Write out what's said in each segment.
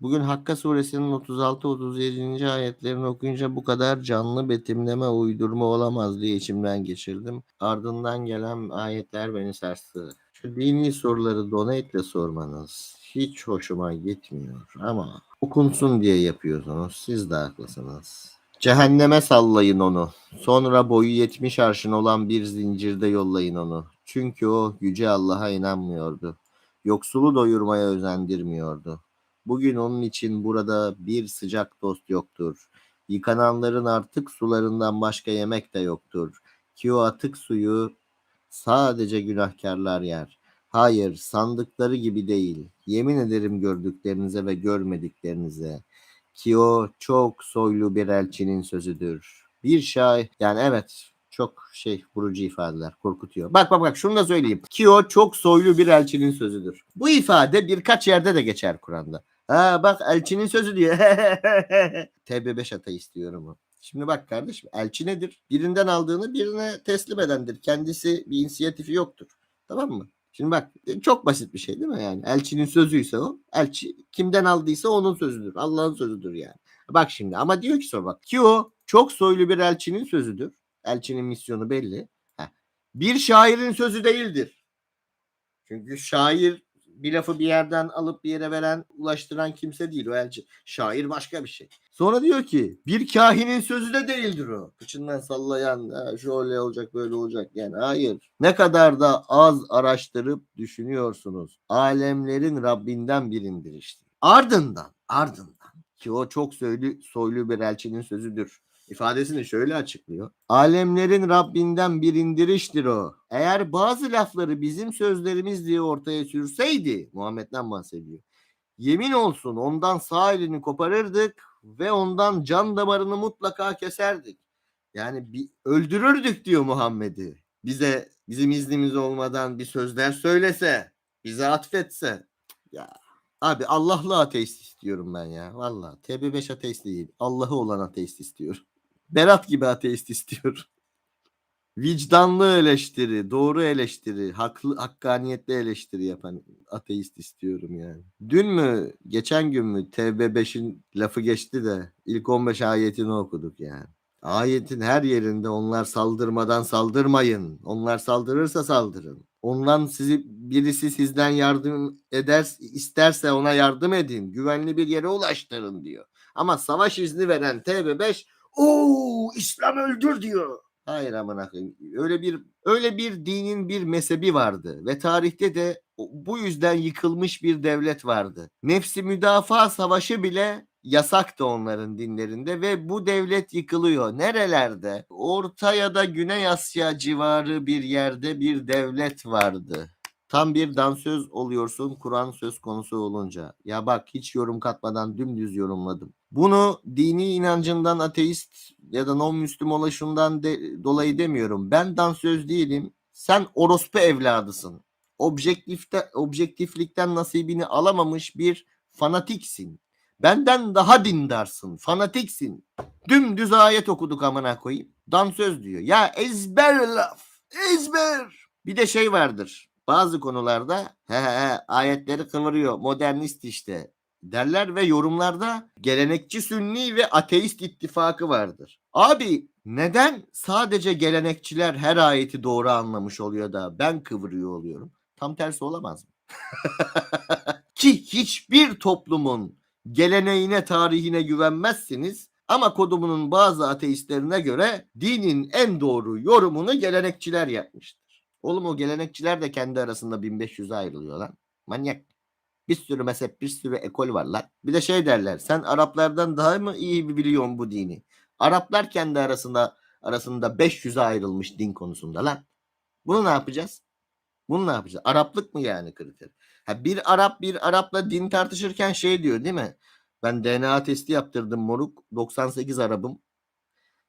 Bugün Hakka suresinin 36-37. ayetlerini okuyunca bu kadar canlı betimleme uydurma olamaz diye içimden geçirdim. Ardından gelen ayetler beni sarstı. Şu dini soruları donate'le sormanız hiç hoşuma gitmiyor ama okunsun diye yapıyorsunuz. Siz de haklısınız. Cehenneme sallayın onu. Sonra boyu 70 arşın olan bir zincirde yollayın onu. Çünkü o yüce Allah'a inanmıyordu. Yoksulu doyurmaya özendirmiyordu. Bugün onun için burada bir sıcak dost yoktur. Yıkananların artık sularından başka yemek de yoktur. Ki o atık suyu sadece günahkarlar yer. Hayır, sandıkları gibi değil. Yemin ederim gördüklerinize ve görmediklerinize. Ki o çok soylu bir elçinin sözüdür. Bir şair, yani evet çok şey vurucu ifadeler korkutuyor. Bak bak bak şunu da söyleyeyim. Ki o çok soylu bir elçinin sözüdür. Bu ifade birkaç yerde de geçer Kur'an'da. Ha bak elçinin sözü diyor. TB5 ata istiyorum o. Şimdi bak kardeşim elçi nedir? Birinden aldığını birine teslim edendir. Kendisi bir inisiyatifi yoktur. Tamam mı? Şimdi bak çok basit bir şey değil mi yani? Elçinin sözüyse o. Elçi kimden aldıysa onun sözüdür. Allah'ın sözüdür yani. Bak şimdi ama diyor ki sonra bak. Ki o çok soylu bir elçinin sözüdür. Elçinin misyonu belli. Heh. Bir şairin sözü değildir. Çünkü şair bir lafı bir yerden alıp bir yere veren, ulaştıran kimse değil o elçi. Şair başka bir şey. Sonra diyor ki bir kahinin sözü de değildir o. Kıçından sallayan "Ha, şöyle olacak böyle olacak yani hayır. Ne kadar da az araştırıp düşünüyorsunuz. Alemlerin Rabbinden birindir işte. Ardından ardından ki o çok soylu, soylu bir elçinin sözüdür ifadesini şöyle açıklıyor. Alemlerin Rabbinden bir indiriştir o. Eğer bazı lafları bizim sözlerimiz diye ortaya sürseydi Muhammed'den bahsediyor. Yemin olsun ondan sağ elini koparırdık ve ondan can damarını mutlaka keserdik. Yani bir öldürürdük diyor Muhammed'i. Bize bizim iznimiz olmadan bir sözler söylese, bize atfetse. Ya Abi Allah'lı ateist istiyorum ben ya. Valla TB5 ateist değil. Allah'ı olan ateist istiyorum. Berat gibi ateist istiyorum. Vicdanlı eleştiri, doğru eleştiri, haklı, hakkaniyetli eleştiri yapan ateist istiyorum yani. Dün mü, geçen gün mü TB5'in lafı geçti de ilk 15 ayetini okuduk yani. Ayetin her yerinde onlar saldırmadan saldırmayın. Onlar saldırırsa saldırın. Ondan sizi birisi sizden yardım eder isterse ona yardım edin. Güvenli bir yere ulaştırın diyor. Ama savaş izni veren TB5 o İslam öldür diyor. Hayır amına. Öyle bir öyle bir dinin bir mezhebi vardı ve tarihte de bu yüzden yıkılmış bir devlet vardı. Nefsi müdafaa savaşı bile yasaktı onların dinlerinde ve bu devlet yıkılıyor. Nerelerde? Orta ya da Güney Asya civarı bir yerde bir devlet vardı. Tam bir dansöz oluyorsun Kur'an söz konusu olunca. Ya bak hiç yorum katmadan dümdüz yorumladım. Bunu dini inancından ateist ya da non-müslüm oluşundan de, dolayı demiyorum. Ben dansöz değilim. Sen orospu evladısın. Objektifte, objektiflikten nasibini alamamış bir fanatiksin. Benden daha dindarsın. Fanatiksin. Dümdüz ayet okuduk amına koyayım. Dansöz diyor. Ya ezber laf. Ezber. Bir de şey vardır. Bazı konularda he he ayetleri kıvırıyor. Modernist işte derler ve yorumlarda gelenekçi sünni ve ateist ittifakı vardır. Abi neden sadece gelenekçiler her ayeti doğru anlamış oluyor da ben kıvırıyor oluyorum? Tam tersi olamaz mı? Ki hiçbir toplumun geleneğine, tarihine güvenmezsiniz. Ama kodumunun bazı ateistlerine göre dinin en doğru yorumunu gelenekçiler yapmıştır. Oğlum o gelenekçiler de kendi arasında 1500'e ayrılıyor lan. Manyak. Bir sürü mezhep, bir sürü ekol var lan. Bir de şey derler. Sen Araplardan daha mı iyi biliyorsun bu dini? Araplar kendi arasında arasında 500'e ayrılmış din konusunda lan. Bunu ne yapacağız? Bunu ne yapacağız? Araplık mı yani kriter? Ha bir Arap bir Arapla din tartışırken şey diyor değil mi? Ben DNA testi yaptırdım moruk. 98 Arap'ım.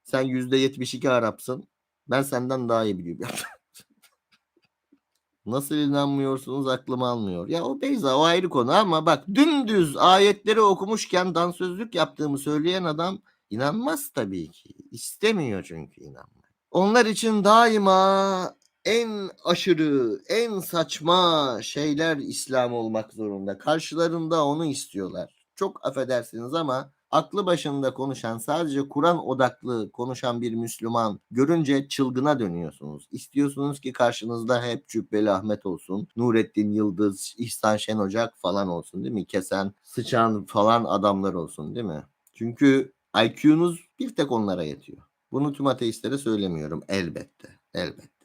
Sen %72 Arapsın. Ben senden daha iyi biliyorum. Nasıl inanmıyorsunuz aklım almıyor. Ya o Beyza o ayrı konu ama bak dümdüz ayetleri okumuşken dansözlük yaptığımı söyleyen adam inanmaz tabii ki. İstemiyor çünkü inanmayı. Onlar için daima en aşırı, en saçma şeyler İslam olmak zorunda. Karşılarında onu istiyorlar. çok affedersiniz ama aklı başında konuşan sadece Kur'an odaklı konuşan bir Müslüman görünce çılgına dönüyorsunuz. İstiyorsunuz ki karşınızda hep Cübbeli Ahmet olsun, Nurettin Yıldız, İhsan Şen Ocak falan olsun değil mi? Kesen, sıçan falan adamlar olsun değil mi? Çünkü IQ'nuz bir tek onlara yetiyor. Bunu tüm ateistlere söylemiyorum elbette. Elbette.